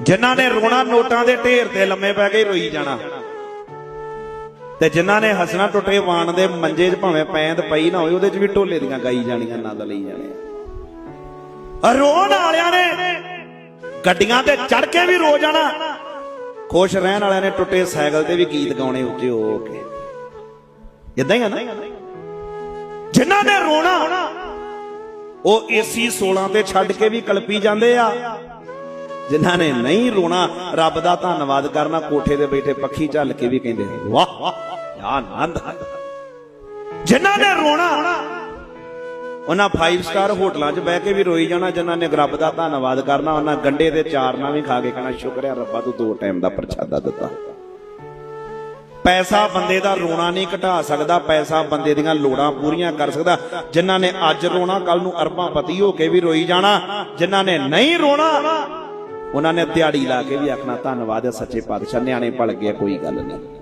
ਜਿਨ੍ਹਾਂ ਨੇ ਰੋਣਾ ਨੋਟਾਂ ਦੇ ਢੇਰ ਤੇ ਲੰਮੇ ਪੈ ਕੇ ਰੋਈ ਜਾਣਾ। ਤੇ ਜਿਨ੍ਹਾਂ ਨੇ ਹੱਸਣਾ ਟੁੱਟੇ ਵਾਣ ਦੇ ਮੰਜੇ 'ਚ ਭਾਵੇਂ ਪੈਂਦ ਪਈ ਨਾ ਹੋਵੇ, ਉਹਦੇ 'ਚ ਵੀ ਢੋਲੇ ਦੀਆਂ ਗਾਈ ਜਾਣੀਆਂ ਆਨੰਦ ਲਈ ਜਾਣੇ। ਰੋਣ ਵਾਲਿਆਂ ਨੇ ਗੱਡੀਆਂ ਤੇ ਚੜ ਕੇ ਵੀ ਰੋ ਜਾਣਾ। ਖੁਸ਼ ਰਹਿਣ ਵਾਲਿਆਂ ਨੇ ਟੁੱਟੇ ਸਾਈਕਲ ਤੇ ਵੀ ਗੀਤ ਗਾਉਣੇ ਉੱਚੇ ਹੋ ਕੇ। ਇਦਾਂ ਹੀ ਆ ਨਾ? ਜਿਨ੍ਹਾਂ ਨੇ ਰੋਣਾ, ਉਹ ਏਸੀ 16 ਤੇ ਛੱਡ ਕੇ ਵੀ ਕਲਪੀ ਜਾਂਦੇ ਆ। ਜਿਨ੍ਹਾਂ ਨੇ ਨਹੀਂ ਰੋਣਾ, ਰੱਬ ਦਾ ਧੰਨਵਾਦ ਕਰਨਾ, ਕੋਠੇ ਤੇ ਬੈਠੇ ਪੱਖੀ ਝੱਲ ਕੇ ਵੀ ਕਹਿੰਦੇ, ਵਾਹ ਕੀ ਆਨੰਦ। ਹੈ ਜਿਨ੍ਹਾਂ ਨੇ ਰੋਣਾ, ਉਹਨਾਂ 5 ਸਟਾਰ ਹੋਟਲਾਂ 'ਚ ਬਹਿ ਕੇ ਵੀ ਰੋਈ ਜਾਣਾ, ਜਿਨ੍ਹਾਂ ਨੇ ਰੱਬ ਦਾ ਧੰਨਵਾਦ ਕਰਨਾ, ਉਹਨਾਂ ਗੰਡੇ ਦੇ ਚਾਰਨਾ ਵੀ ਖਾ ਕੇ ਕਹਿਣਾ, ਸ਼ੁਕਰ ਹੈ ਰੱਬਾ, ਤੂੰ ਦੋ ਟਾਈਮ ਦਾ ਪ੍ਰਸ਼ਾਦਾ ਦਿੱਤਾ। ਪੈਸਾ ਬੰਦੇ ਦਾ ਰੋਣਾ ਨਹੀਂ ਘਟਾ ਸਕਦਾ, ਪੈਸਾ ਬੰਦੇ ਦੀਆਂ ਲੋੜਾਂ ਪੂਰੀਆਂ ਕਰ ਸਕਦਾ। ਜਿਨ੍ਹਾਂ ਨੇ ਅੱਜ ਰੋਣਾ ਕੱਲ ਨੂੰ ਅਰਬਾਂ ਪਤੀ ਹੋ ਕੇ ਵੀ ਰੋਈ ਜਾਣਾ। ਜਿਨ੍ਹਾਂ ਨੇ ਨਹੀਂ ਰੋਣਾ ਉਹਨਾਂ ਨੇ ਦਿਹਾੜੀ ਲਾ ਕੇ ਵੀ ਆਖਣਾ, ਧੰਨਵਾਦ ਹੈ ਸੱਚੇ ਪਾਤਸ਼ਾਹ, ਨਿਆਣੇ ਭਲ ਗਏ, ਕੋਈ ਗੱਲ ਨਹੀਂ।